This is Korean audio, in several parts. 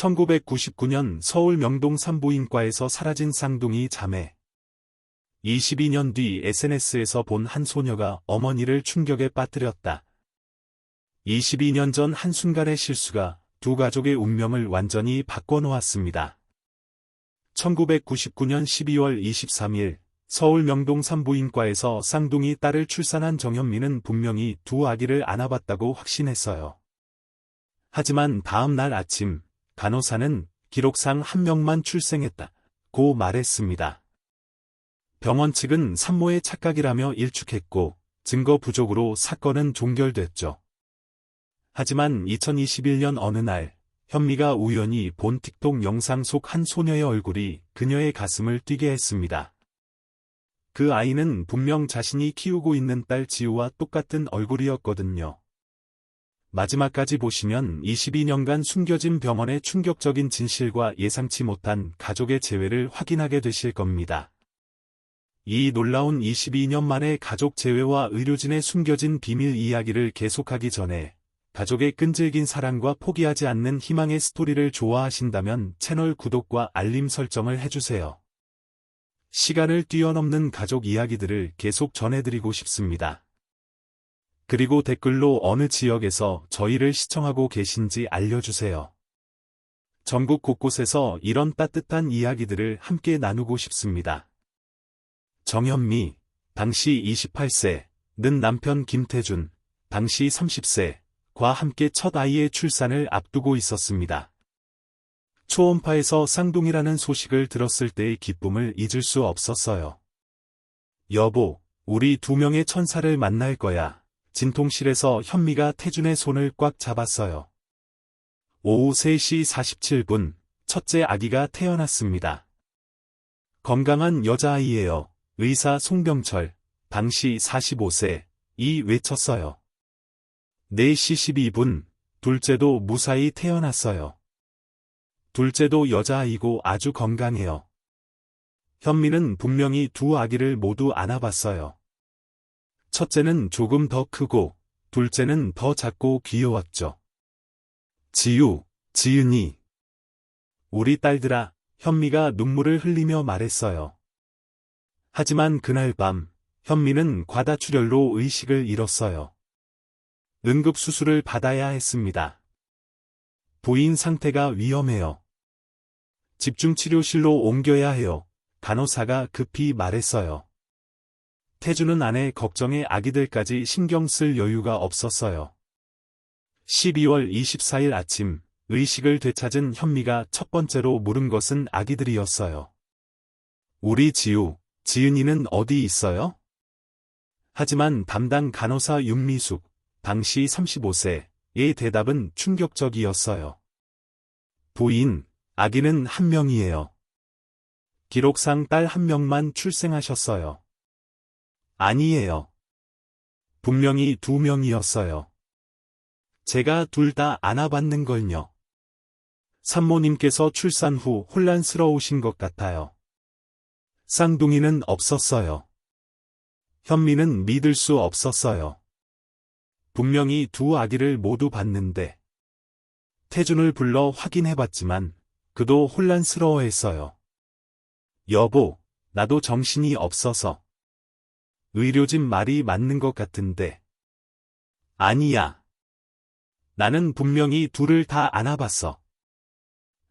1999년 서울 명동 산부인과에서 사라진 쌍둥이 자매. 22년 뒤 SNS에서 본 한 소녀가 어머니를 충격에 빠뜨렸다. 22년 전 한순간의 실수가 두 가족의 운명을 완전히 바꿔놓았습니다. 1999년 12월 23일 서울 명동 산부인과에서 쌍둥이 딸을 출산한 정현미는 분명히 두 아기를 안아봤다고 확신했어요. 하지만 다음 날 아침 간호사는 기록상 한 명만 출생했다. 고 말했습니다. 병원 측은 산모의 착각이라며 일축했고 증거 부족으로 사건은 종결됐죠. 하지만 2021년 어느 날 현미가 우연히 본 틱톡 영상 속 한 소녀의 얼굴이 그녀의 가슴을 뛰게 했습니다. 그 아이는 분명 자신이 키우고 있는 딸 지우와 똑같은 얼굴이었거든요. 마지막까지 보시면 22년간 숨겨진 병원의 충격적인 진실과 예상치 못한 가족의 재회를 확인하게 되실 겁니다. 이 놀라운 22년 만의 가족 재회와 의료진의 숨겨진 비밀 이야기를 계속하기 전에 가족의 끈질긴 사랑과 포기하지 않는 희망의 스토리를 좋아하신다면 채널 구독과 알림 설정을 해주세요. 시간을 뛰어넘는 가족 이야기들을 계속 전해드리고 싶습니다. 그리고 댓글로 어느 지역에서 저희를 시청하고 계신지 알려주세요. 전국 곳곳에서 이런 따뜻한 이야기들을 함께 나누고 싶습니다. 정현미, 당시 28세, 는 남편 김태준, 당시 30세, 과 함께 첫 아이의 출산을 앞두고 있었습니다. 초음파에서 쌍둥이라는 소식을 들었을 때의 기쁨을 잊을 수 없었어요. 여보, 우리 두 명의 천사를 만날 거야. 진통실에서 현미가 태준의 손을 꽉 잡았어요. 오후 3시 47분, 첫째 아기가 태어났습니다. 건강한 여자아이예요. 의사 송병철, 당시 45세, 이 외쳤어요. 4시 12분, 둘째도 무사히 태어났어요. 둘째도 여자아이고 아주 건강해요. 현미는 분명히 두 아기를 모두 안아봤어요. 첫째는 조금 더 크고 둘째는 더 작고 귀여웠죠. 지유, 지윤이. 우리 딸들아, 현미가 눈물을 흘리며 말했어요. 하지만 그날 밤, 현미는 과다출혈로 의식을 잃었어요. 응급수술을 받아야 했습니다. 부인 상태가 위험해요. 집중치료실로 옮겨야 해요. 간호사가 급히 말했어요. 태주는 아내 걱정에 아기들까지 신경 쓸 여유가 없었어요. 12월 24일 아침, 의식을 되찾은 현미가 첫 번째로 물은 것은 아기들이었어요. 우리 지우, 지은이는 어디 있어요? 하지만 담당 간호사 윤미숙, 당시 35세의 대답은 충격적이었어요. 부인, 아기는 한 명이에요. 기록상 딸 한 명만 출생하셨어요. 아니에요. 분명히 두 명이었어요. 제가 둘 다 안아받는 걸요. 산모님께서 출산 후 혼란스러우신 것 같아요. 쌍둥이는 없었어요. 현미는 믿을 수 없었어요. 분명히 두 아기를 모두 봤는데 태준을 불러 확인해봤지만 그도 혼란스러워했어요. 여보, 나도 정신이 없어서. 의료진 말이 맞는 것 같은데. 아니야. 나는 분명히 둘을 다 안아봤어.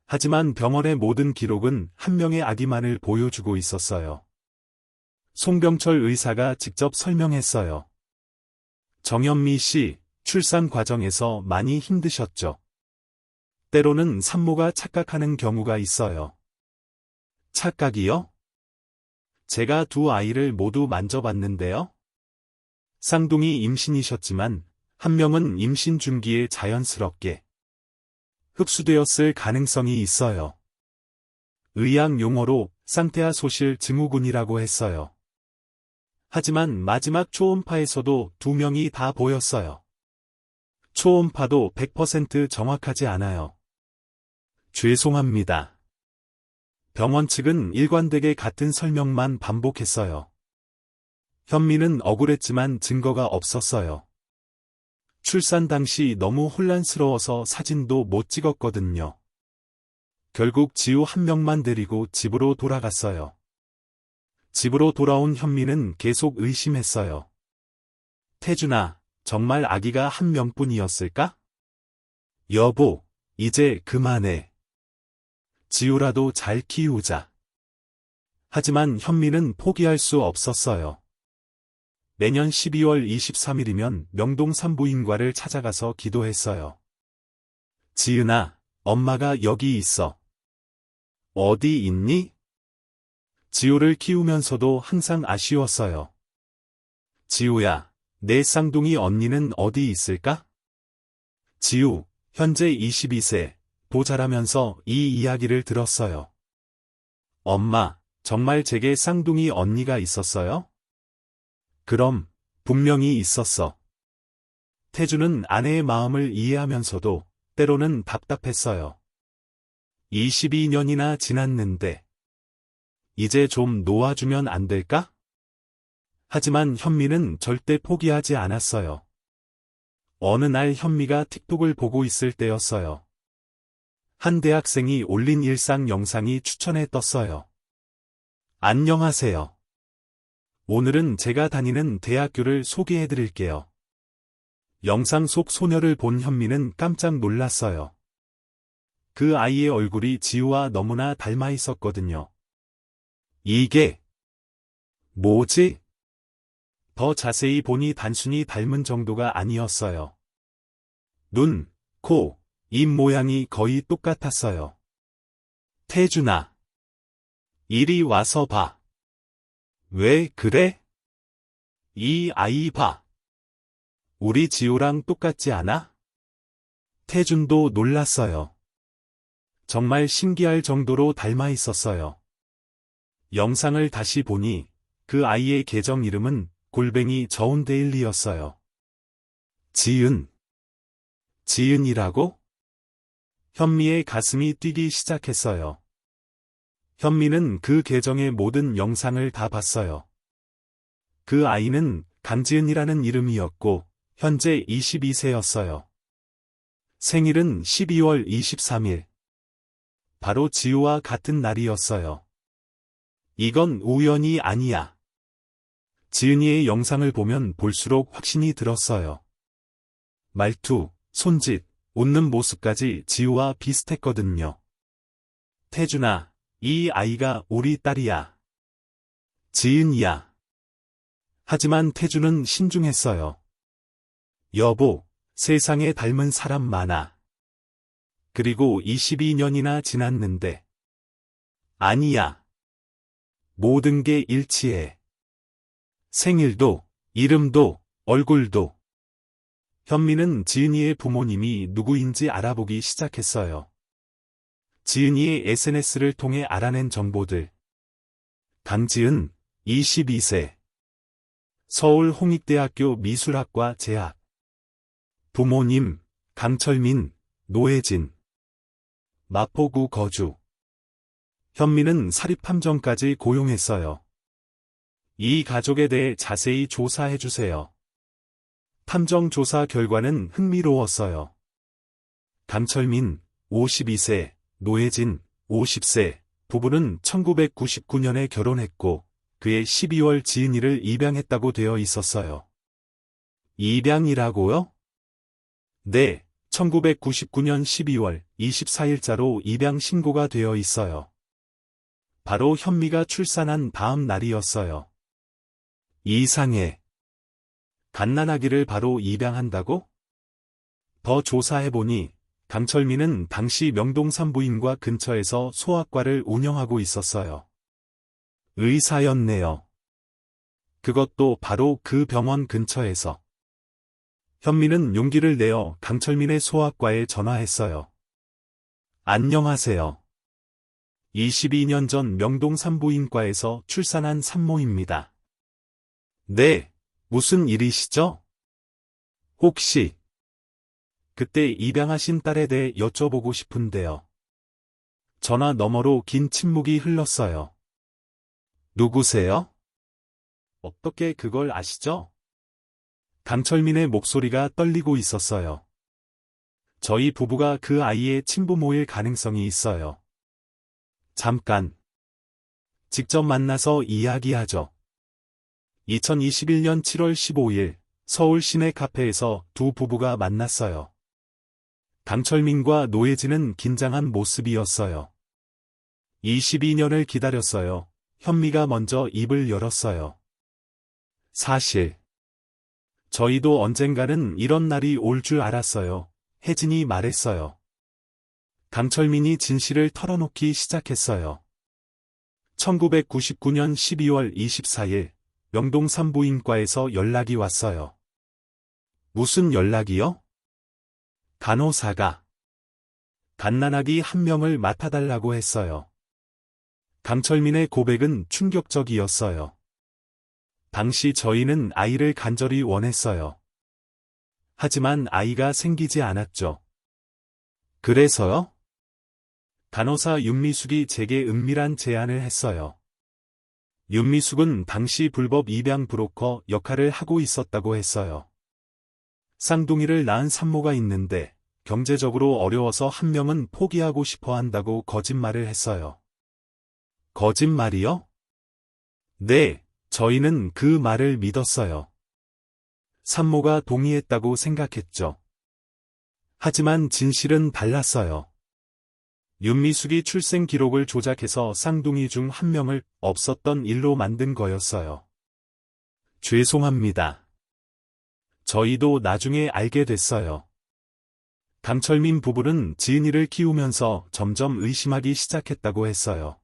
하지만 병원의 모든 기록은 한 명의 아기만을 보여주고 있었어요. 송병철 의사가 직접 설명했어요. 정현미 씨, 출산 과정에서 많이 힘드셨죠. 때로는 산모가 착각하는 경우가 있어요. 착각이요? 제가 두 아이를 모두 만져봤는데요. 쌍둥이 임신이셨지만 한 명은 임신 중기에 자연스럽게 흡수되었을 가능성이 있어요. 의학 용어로 쌍태아 소실 증후군이라고 했어요. 하지만 마지막 초음파에서도 두 명이 다 보였어요. 초음파도 100% 정확하지 않아요. 죄송합니다. 병원 측은 일관되게 같은 설명만 반복했어요. 현미는 억울했지만 증거가 없었어요. 출산 당시 너무 혼란스러워서 사진도 못 찍었거든요. 결국 지우 한 명만 데리고 집으로 돌아갔어요. 집으로 돌아온 현미는 계속 의심했어요. 태준아, 정말 아기가 한 명뿐이었을까? 여보, 이제 그만해. 지우라도 잘 키우자. 하지만 현미는 포기할 수 없었어요. 내년 12월 23일이면 명동 산부인과를 찾아가서 기도했어요. 지은아, 엄마가 여기 있어. 어디 있니? 지우를 키우면서도 항상 아쉬웠어요. 지우야, 내 쌍둥이 언니는 어디 있을까? 지우, 현재 22세, 도자라면서 이 이야기를 들었어요. 엄마, 정말 제게 쌍둥이 언니가 있었어요? 그럼, 분명히 있었어. 태주는 아내의 마음을 이해하면서도 때로는 답답했어요. 22년이나 지났는데, 이제 좀 놓아주면 안 될까? 하지만 현미는 절대 포기하지 않았어요. 어느 날 현미가 틱톡을 보고 있을 때였어요. 한 대학생이 올린 일상 영상이 추천에 떴어요. 안녕하세요. 오늘은 제가 다니는 대학교를 소개해 드릴게요. 영상 속 소녀를 본 현미는 깜짝 놀랐어요. 그 아이의 얼굴이 지우와 너무나 닮아 있었거든요. 이게 뭐지? 더 자세히 보니 단순히 닮은 정도가 아니었어요. 눈, 코, 입 모양이 거의 똑같았어요. 태준아. 이리 와서 봐. 왜 그래? 이 아이 봐. 우리 지우랑 똑같지 않아? 태준도 놀랐어요. 정말 신기할 정도로 닮아 있었어요. 영상을 다시 보니 그 아이의 계정 이름은 골뱅이 저운데일리였어요. 지은. 지은이라고? 현미의 가슴이 뛰기 시작했어요. 현미는 그 계정의 모든 영상을 다 봤어요. 그 아이는 강지은이라는 이름이었고, 현재 22세였어요. 생일은 12월 23일. 바로 지우와 같은 날이었어요. 이건 우연이 아니야. 지은이의 영상을 보면 볼수록 확신이 들었어요. 말투, 손짓, 웃는 모습까지 지우와 비슷했거든요. 태준아, 이 아이가 우리 딸이야. 지은이야. 하지만 태준은 신중했어요. 여보, 세상에 닮은 사람 많아. 그리고 22년이나 지났는데. 아니야. 모든 게 일치해. 생일도, 이름도, 얼굴도. 현미는 지은이의 부모님이 누구인지 알아보기 시작했어요. 지은이의 SNS를 통해 알아낸 정보들. 강지은, 22세. 서울 홍익대학교 미술학과 재학. 부모님, 강철민, 노혜진. 마포구 거주. 현미는 사립함정까지 고용했어요. 이 가족에 대해 자세히 조사해주세요. 탐정 조사 결과는 흥미로웠어요. 강철민, 52세, 노혜진, 50세, 부부는 1999년에 결혼했고, 그의 12월 지은이를 입양했다고 되어 있었어요. 입양이라고요? 네, 1999년 12월 24일자로 입양 신고가 되어 있어요. 바로 현미가 출산한 다음 날이었어요. 이상해. 갓난아기를 바로 입양한다고? 더 조사해보니 강철민은 당시 명동 산부인과 근처에서 소아과를 운영하고 있었어요. 의사였네요. 그것도 바로 그 병원 근처에서. 현미는 용기를 내어 강철민의 소아과에 전화했어요. 안녕하세요. 22년 전 명동 산부인과에서 출산한 산모입니다. 네, 무슨 일이시죠? 혹시 그때 입양하신 딸에 대해 여쭤보고 싶은데요. 전화 너머로 긴 침묵이 흘렀어요. 누구세요? 어떻게 그걸 아시죠? 강철민의 목소리가 떨리고 있었어요. 저희 부부가 그 아이의 친부모일 가능성이 있어요. 잠깐. 직접 만나서 이야기하죠. 2021년 7월 15일 서울 시내 카페에서 두 부부가 만났어요. 강철민과 노예진은 긴장한 모습이었어요. 22년을 기다렸어요. 현미가 먼저 입을 열었어요. 사실. 저희도 언젠가는 이런 날이 올 줄 알았어요. 혜진이 말했어요. 강철민이 진실을 털어놓기 시작했어요. 1999년 12월 24일 명동 산부인과에서 연락이 왔어요. 무슨 연락이요? 간호사가 갓난아기 한 명을 맡아달라고 했어요. 강철민의 고백은 충격적이었어요. 당시 저희는 아이를 간절히 원했어요. 하지만 아이가 생기지 않았죠. 그래서요? 간호사 윤미숙이 제게 은밀한 제안을 했어요. 윤미숙은 당시 불법 입양 브로커 역할을 하고 있었다고 했어요. 쌍둥이를 낳은 산모가 있는데 경제적으로 어려워서 한 명은 포기하고 싶어 한다고 거짓말을 했어요. 거짓말이요? 네, 저희는 그 말을 믿었어요. 산모가 동의했다고 생각했죠. 하지만 진실은 달랐어요. 윤미숙이 출생 기록을 조작해서 쌍둥이 중 한 명을 없었던 일로 만든 거였어요. 죄송합니다. 저희도 나중에 알게 됐어요. 강철민 부부는 지은이를 키우면서 점점 의심하기 시작했다고 했어요.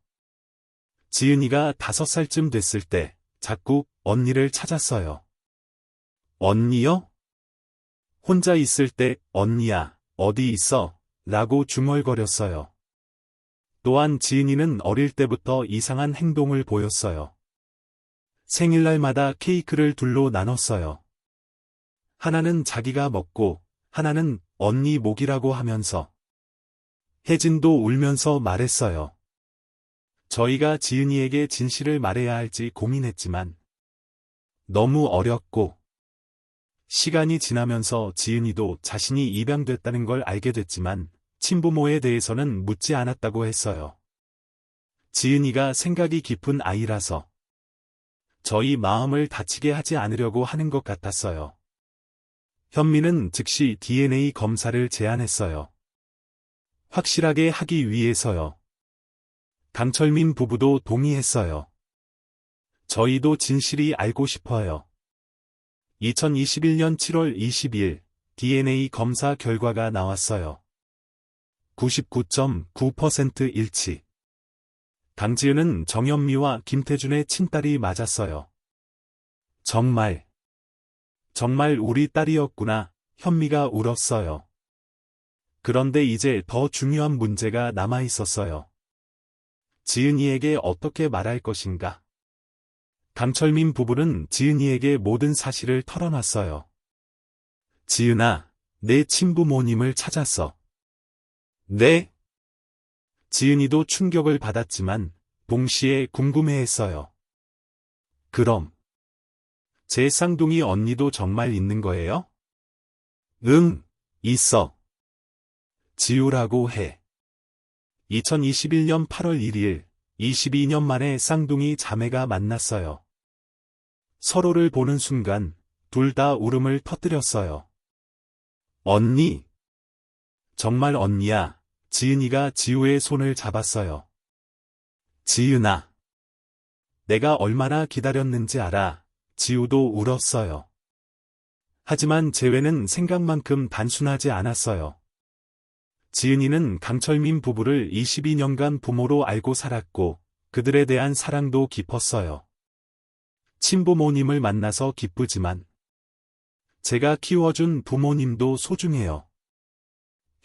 지은이가 다섯 살쯤 됐을 때 자꾸 언니를 찾았어요. 언니요? 혼자 있을 때 언니야, 어디 있어? 라고 중얼거렸어요. 또한 지은이는 어릴 때부터 이상한 행동을 보였어요. 생일날마다 케이크를 둘로 나눴어요. 하나는 자기가 먹고, 하나는 언니 목이라고 하면서. 혜진도 울면서 말했어요. 저희가 지은이에게 진실을 말해야 할지 고민했지만, 너무 어렵고, 시간이 지나면서 지은이도 자신이 입양됐다는 걸 알게 됐지만, 친부모에 대해서는 묻지 않았다고 했어요. 지은이가 생각이 깊은 아이라서 저희 마음을 다치게 하지 않으려고 하는 것 같았어요. 현미는 즉시 DNA 검사를 제안했어요. 확실하게 하기 위해서요. 강철민 부부도 동의했어요. 저희도 진실이 알고 싶어요. 2021년 7월 20일 DNA 검사 결과가 나왔어요. 99.9% 일치. 강지은은 정현미와 김태준의 친딸이 맞았어요. 정말, 정말 우리 딸이었구나, 현미가 울었어요. 그런데 이제 더 중요한 문제가 남아 있었어요. 지은이에게 어떻게 말할 것인가? 강철민 부부는 지은이에게 모든 사실을 털어놨어요. 지은아, 내 친부모님을 찾았어. 네? 지은이도 충격을 받았지만 동시에 궁금해했어요. 그럼 제 쌍둥이 언니도 정말 있는 거예요? 응, 있어. 지우라고 해. 2021년 8월 1일, 22년 만에 쌍둥이 자매가 만났어요. 서로를 보는 순간 둘 다 울음을 터뜨렸어요. 언니, 정말 언니야. 지은이가 지우의 손을 잡았어요. 지은아. 내가 얼마나 기다렸는지 알아. 지우도 울었어요. 하지만 재회는 생각만큼 단순하지 않았어요. 지은이는 강철민 부부를 22년간 부모로 알고 살았고 그들에 대한 사랑도 깊었어요. 친부모님을 만나서 기쁘지만 제가 키워준 부모님도 소중해요.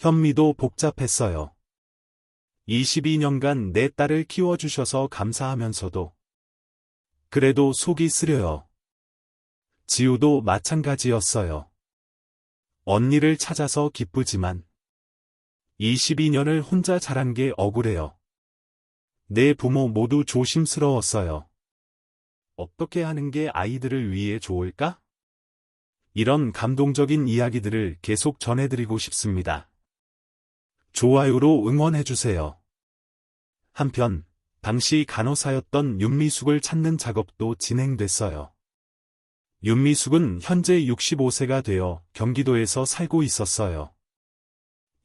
현미도 복잡했어요. 22년간 내 딸을 키워주셔서 감사하면서도 그래도 속이 쓰려요. 지우도 마찬가지였어요. 언니를 찾아서 기쁘지만 22년을 혼자 자란 게 억울해요. 내 부모 모두 조심스러웠어요. 어떻게 하는 게 아이들을 위해 좋을까? 이런 감동적인 이야기들을 계속 전해드리고 싶습니다. 좋아요로 응원해주세요. 한편, 당시 간호사였던 윤미숙을 찾는 작업도 진행됐어요. 윤미숙은 현재 65세가 되어 경기도에서 살고 있었어요.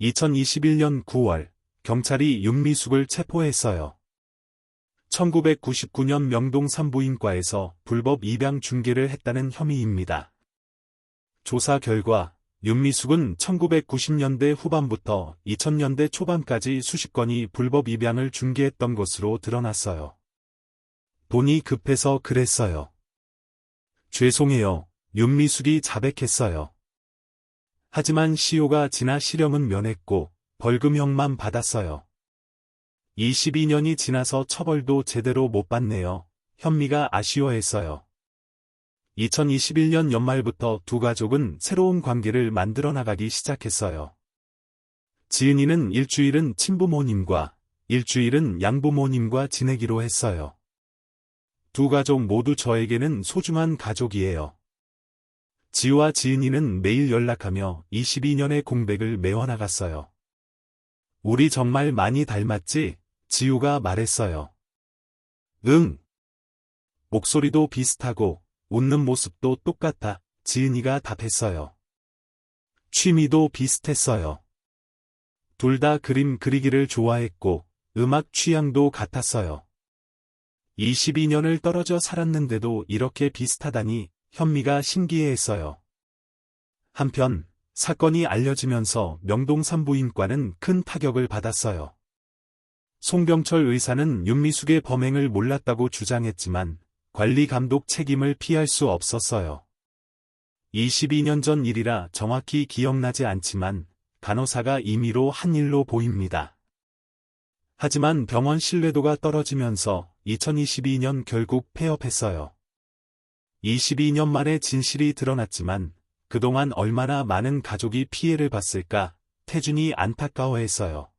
2021년 9월, 경찰이 윤미숙을 체포했어요. 1999년 명동 산부인과에서 불법 입양 중개를 했다는 혐의입니다. 조사 결과 윤미숙은 1990년대 후반부터 2000년대 초반까지 수십 건이 불법 입양을 중개했던 것으로 드러났어요. 돈이 급해서 그랬어요. 죄송해요. 윤미숙이 자백했어요. 하지만 시효가 지나 실형은 면했고 벌금형만 받았어요. 22년이 지나서 처벌도 제대로 못 받네요. 현미가 아쉬워했어요. 2021년 연말부터 두 가족은 새로운 관계를 만들어 나가기 시작했어요. 지은이는 일주일은 친부모님과 일주일은 양부모님과 지내기로 했어요. 두 가족 모두 저에게는 소중한 가족이에요. 지우와 지은이는 매일 연락하며 22년의 공백을 메워나갔어요. 우리 정말 많이 닮았지? 지우가 말했어요. 응. 목소리도 비슷하고 웃는 모습도 똑같아 지은이가 답했어요. 취미도 비슷했어요. 둘 다 그림 그리기를 좋아했고 음악 취향도 같았어요. 22년을 떨어져 살았는데도 이렇게 비슷하다니 현미가 신기해했어요. 한편 사건이 알려지면서 명동 산부인과는 큰 타격을 받았어요. 송병철 의사는 윤미숙의 범행을 몰랐다고 주장했지만 관리 감독 책임을 피할 수 없었어요. 22년 전 일이라 정확히 기억나지 않지만 간호사가 임의로 한 일로 보입니다. 하지만 병원 신뢰도가 떨어지면서 2022년 결국 폐업했어요. 22년 만에 진실이 드러났지만 그동안 얼마나 많은 가족이 피해를 봤을까 태준이 안타까워했어요.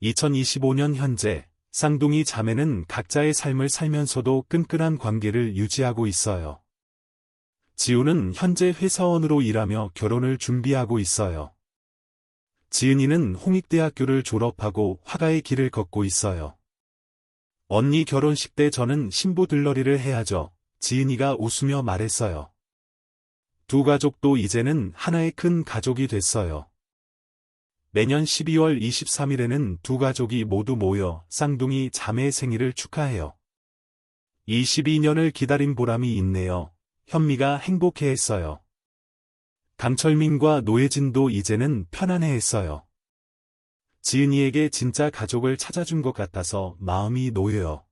2025년 현재 쌍둥이 자매는 각자의 삶을 살면서도 끈끈한 관계를 유지하고 있어요. 지우는 현재 회사원으로 일하며 결혼을 준비하고 있어요. 지은이는 홍익대학교를 졸업하고 화가의 길을 걷고 있어요. 언니 결혼식 때 저는 신부 들러리를 해야죠. 지은이가 웃으며 말했어요. 두 가족도 이제는 하나의 큰 가족이 됐어요. 매년 12월 23일에는 두 가족이 모두 모여 쌍둥이 자매 생일을 축하해요. 22년을 기다린 보람이 있네요. 현미가 행복해했어요. 강철민과 노예진도 이제는 편안해했어요. 지은이에게 진짜 가족을 찾아준 것 같아서 마음이 놓여요.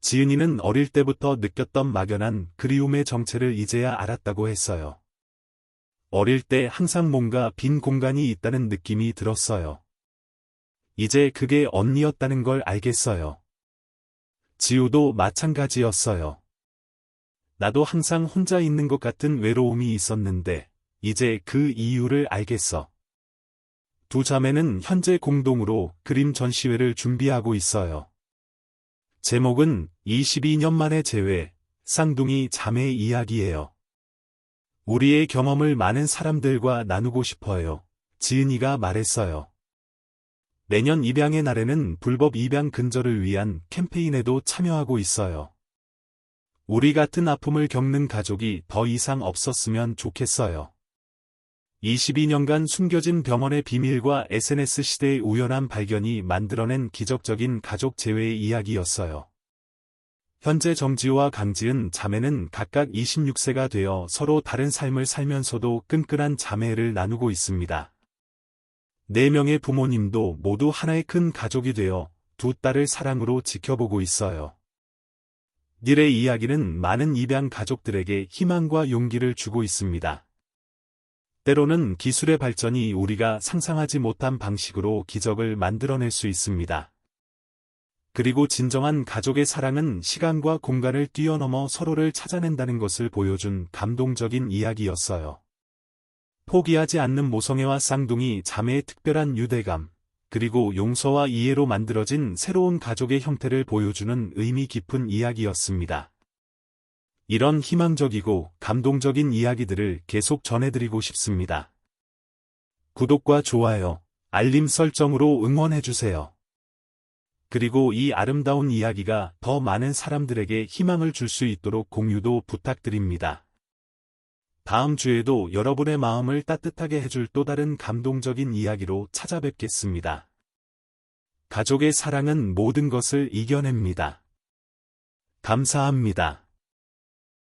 지은이는 어릴 때부터 느꼈던 막연한 그리움의 정체를 이제야 알았다고 했어요. 어릴 때 항상 뭔가 빈 공간이 있다는 느낌이 들었어요. 이제 그게 언니였다는 걸 알겠어요. 지우도 마찬가지였어요. 나도 항상 혼자 있는 것 같은 외로움이 있었는데, 이제 그 이유를 알겠어. 두 자매는 현재 공동으로 그림 전시회를 준비하고 있어요. 제목은 22년 만의 재회, 쌍둥이 자매 이야기예요. 우리의 경험을 많은 사람들과 나누고 싶어요. 지은이가 말했어요. 내년 입양의 날에는 불법 입양 근절을 위한 캠페인에도 참여하고 있어요. 우리 같은 아픔을 겪는 가족이 더 이상 없었으면 좋겠어요. 22년간 숨겨진 병원의 비밀과 SNS 시대의 우연한 발견이 만들어낸 기적적인 가족 재회의 이야기였어요. 현재 정지우와 강지은 자매는 각각 26세가 되어 서로 다른 삶을 살면서도 끈끈한 자매를 나누고 있습니다. 네 명의 부모님도 모두 하나의 큰 가족이 되어 두 딸을 사랑으로 지켜보고 있어요. 닐의 이야기는 많은 입양 가족들에게 희망과 용기를 주고 있습니다. 때로는 기술의 발전이 우리가 상상하지 못한 방식으로 기적을 만들어낼 수 있습니다. 그리고 진정한 가족의 사랑은 시간과 공간을 뛰어넘어 서로를 찾아낸다는 것을 보여준 감동적인 이야기였어요. 포기하지 않는 모성애와 쌍둥이 자매의 특별한 유대감, 그리고 용서와 이해로 만들어진 새로운 가족의 형태를 보여주는 의미 깊은 이야기였습니다. 이런 희망적이고 감동적인 이야기들을 계속 전해드리고 싶습니다. 구독과 좋아요, 알림 설정으로 응원해주세요. 그리고 이 아름다운 이야기가 더 많은 사람들에게 희망을 줄 수 있도록 공유도 부탁드립니다. 다음 주에도 여러분의 마음을 따뜻하게 해줄 또 다른 감동적인 이야기로 찾아뵙겠습니다. 가족의 사랑은 모든 것을 이겨냅니다. 감사합니다.